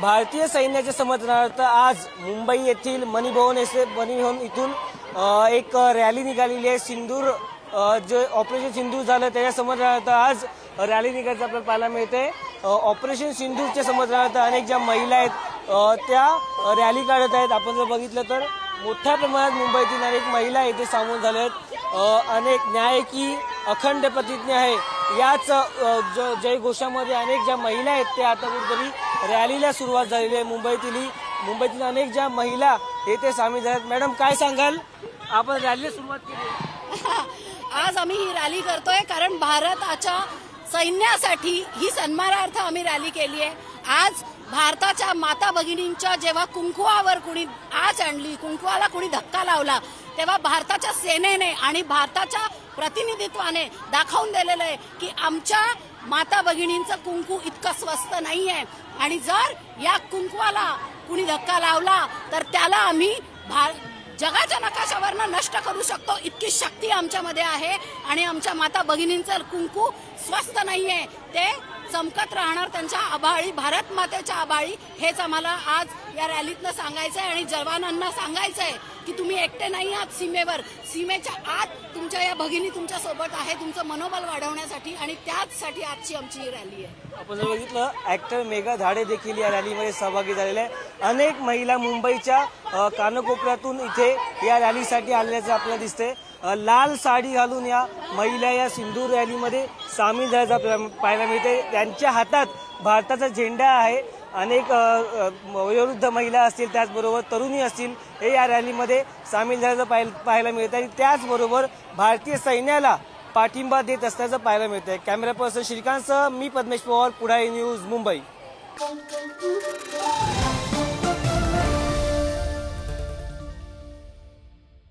भारतीय सैन्याच्या समर्थनार्थ आज मुंबई येथील मणिभवन येथे मणिभवन इथून एक रॅली निघालेली आहे. सिंदूर जे ऑपरेशन सिंदूर झालं त्याच्या समर्थनार्थ आज रॅली निघायचं आपल्याला पाहायला मिळते ऑपरेशन सिंदूरच्या समर्थनार्थ अनेक ज्या महिला आहेत त्या रॅली काढत आहेत. आपण जर बघितलं तर मोठ्या प्रमाणात मुंबईतील अनेक महिला येथे सामील झाल्या आहेत. अनेक न्याय की अखंड प्रतिज्ञा आहे. याच जय घोषामध्ये अनेक ज्या महिला आहेत त्या आता कुठेतरी रॅलीला सुरुवात झालेली आहे मुंबईतील. मुंबईतील अनेक ज्या महिला येथे सामील झाल्यात. मॅडम काय सांगाल? आपण रॅलीला सुरुवात केली. आज आम्ही ही रॅली करतोय कारण भारताच्या सैन्यासाठी ही सन्मानार्थ आम्ही रॅली केली आहे. आज भारताच्या माता भगिनींच्या जेव्हा कुंकुवावर कुणी आज आणली कुंकुवाला कुणी धक्का लावला तेव्हा भारताच्या सेनेने आणि भारताच्या प्रतिनिधित्वाने दाखवून दिलेलं आहे की आमच्या माता भगिनींचं कुंकू इतकं स्वस्त नाही आहे आणि जर या कुंकवाला कुणी धक्का लावला तर त्याला आम्ही भार जगाच्या नकाशावरनं नष्ट करू शकतो. इतकी शक्ती आमच्यामध्ये आहे आणि आमच्या माता भगिनींचं कुंकू स्वस्त नाही आहे ते चमकत राहणार त्यांच्या आभाळी भारत मातेच्या आभाळी हेच आम्हाला आज या रॅलीतनं सांगायचं आहे आणि जवानांना आहे की तुम्ही एकटे नाही आहात सीमेवर. सीमेच्या आत तुमच्या या भगिनी तुमच्यासोबत आहे तुमचं मनोबल वाढवण्यासाठी आणि त्याचसाठी आजची आमची ही रॅली आहे. आपण जर बघितलं ऍक्टर मेघा धाडे देखील या रॅलीमध्ये सहभागी झालेले आहे अनेक महिला मुंबईच्या कानकोपऱ्यातून इथे या रॅलीसाठी आलेल्याचं आपल्याला दिसते लाल साडी घालून या महिला या सिंदूर रॅलीमध्ये सामील झाल्याचं आपल्याला पाहायला मिळते त्यांच्या हातात भारताचा झेंडा आहे. अनेक वयोवृद्ध महिला असतील त्याचबरोबर तरुणी असतील हे या रॅलीमध्ये सामील झाल्याचं पाहायला पाहायला मिळतं आणि त्याचबरोबर भारतीय सैन्याला पाठिंबा देत असल्याचं पाहायला मिळतंय. कॅमेरा पर्सन श्रीकांतसह मी पद्मेश पवार पुढाई न्यूज मुंबई.